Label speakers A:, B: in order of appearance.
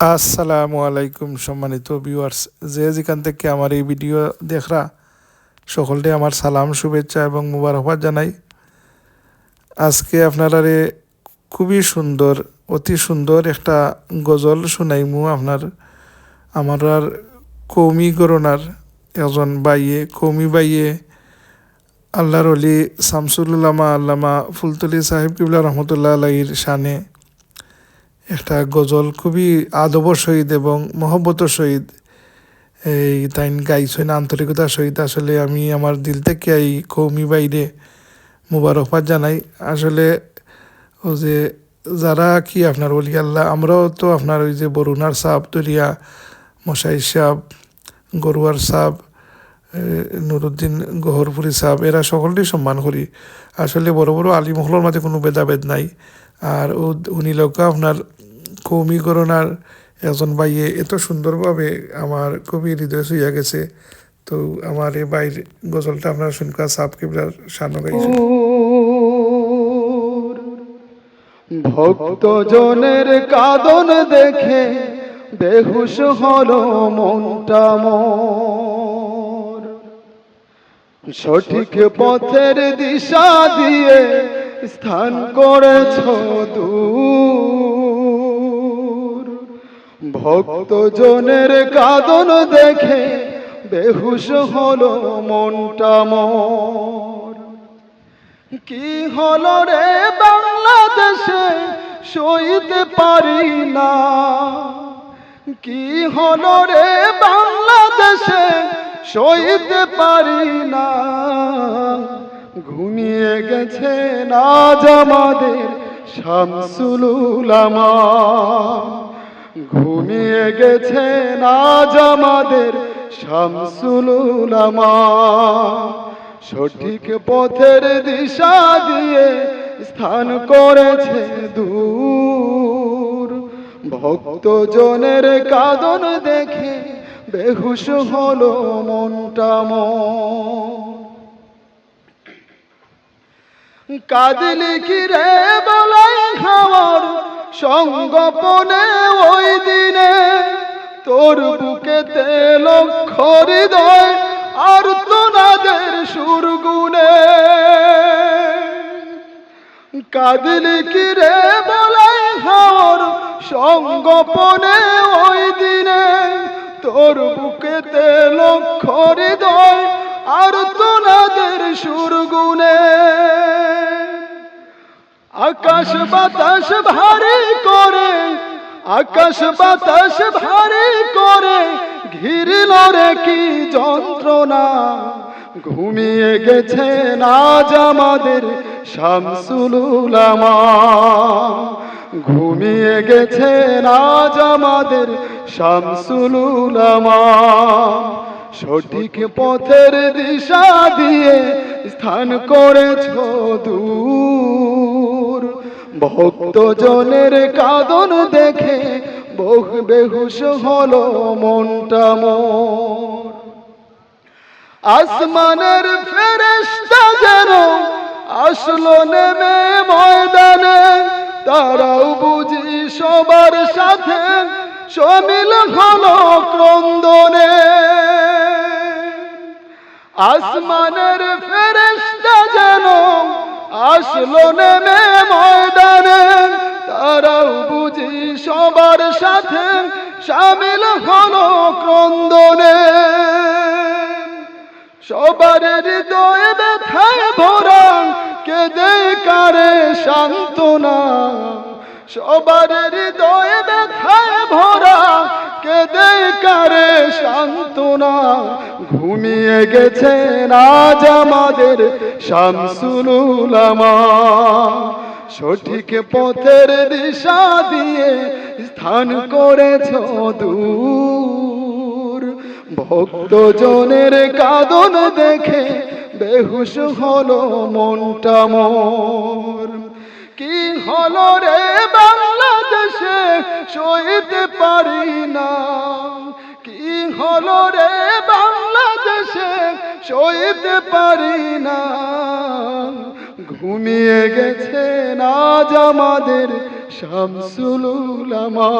A: আসসালামু আলাইকুম সম্মানিত ভিউয়ার্স যে যেখান থেকে আমার এই ভিডিও দেখরা, সকলকে আমার সালাম, শুভেচ্ছা এবং মুবারকবাদ জানাই। আজকে আপনারা খুবই সুন্দর, অতি সুন্দর একটা গজল শুনাইমু আপনার। আমার আর কৌমি গরনার একজন বাইয়ে কৌমি বাইয়ে আল্লাহর অলি শামসুল্লামা আল্লামা ফুলতলি সাহেব কিবলা রহমতুল্লাহ আলাইর শানে একটা গজল খুবই আদবর শহীদ এবং মহব্বতর শহীদ এই তাইন গাইছেন আন্তরিকতার সহিত আসলে আমি আমার দিল থেকে এই কৌমি বাইরে মুবারকবাদ জানাই। আসলে ও যে যারা কি আপনার বলি, আল্লাহ, আমরাও তো আপনার ওই যে বরুণার সাপ, দরিয়া মশাই সাপ, গরুয়ার সাপ নুরুদ্দিন গহরপুরি সাহেব এরা সকলকেই সম্মান করি। আসলে বড় বড় আলিমহলের মাঝে কোনো ভেদাভেদ নাই। আর উনি লোক আপনার কৌমিকরণার একজন বাইয়ে এত সুন্দরভাবে আমার খুবই হৃদয় ছুঁয়া গেছে। তো আমার এই বাইর গজলটা আপনার শুনকা সাপ কিবলার সানো গাইছে
B: ভক্ত জনের কাদন দেখে বেহুশ হলো মনটা মোর। সঠিক পথের দিশা দিয়ে স্থান করেছ দূর। ভক্ত জনের কাদন দেখে বেহুশ হলো মনটা মোর। কি হলো রে বাংলাদেশে সইতে পারি না? কি হলো রে বাংলাদেশে সইতে পারি না? ঘুমিয়ে গেছে নাজ আমাদের শামসুলুলামা ঘুমিয়ে গেছে নাজ আমাদের শামসুলুলামা সঠিক পথের দিশা দিয়ে স্থান করেছে দূর। ভক্ত জনের কাদন দেখে বেহুশ হলো মনটা কাদলি কি রে বলাই খাওয়ার সঙ্গপনে ওই দিনে তোর বুকেতে লক্ষ্য হৃদয় আর তোনাদের সুরগুনে কাদলি কি রে বলাই হাওর সঙ্গপনে ওই দিনে তোর বুকেতে লক্ষ্য হৃদয় আকাশ বাতাস ভারী করে, আকাশ বাতাস ভারী করে, ঘিরল রে কি যন্ত্রণা। ঘুমিয়ে গেছে নাজ আমাদের শামসুলুলামা ঘুমিয়ে গেছে নাজ আমাদের শামসুলুলামা সঠিক পথের দিশা দিয়ে স্থান করেছ দূর। ভক্ত জনের কাদন দেখে বহু বেহুশ হলো মনটা মোর। আসমানের ফেরেশতা যেন আসলো নেমে ময়দানে, তারাও বুঝি সবার সাথে সমিল হলো ক্রন্দনে। আসমানের ফেরেশতা যেন আসলো নেমে ময়দানে, তারাও বুঝি সবার সাথে সামিল হলো ক্রন্দনে। সবার হৃদয়ে ব্যথায় ভরা, কেঁদে কারে সান্ত্বনা। সবার হৃদয়ে ব্যথায় ভরা, কেঁদে কারে সান্ত্বনা। ঘুমিয়ে গেছে আজ আমাদের শামসুলুলামা সঠিক পথের দিশা দিয়ে স্থান করেছ দূর। ভক্ত জনের কাদন দেখে বেহুশ হলো মনটা মোর। কি হলো রে সইতে পারি না। ঘুমিয়ে গেছে না আমাদের শামসুলুলামা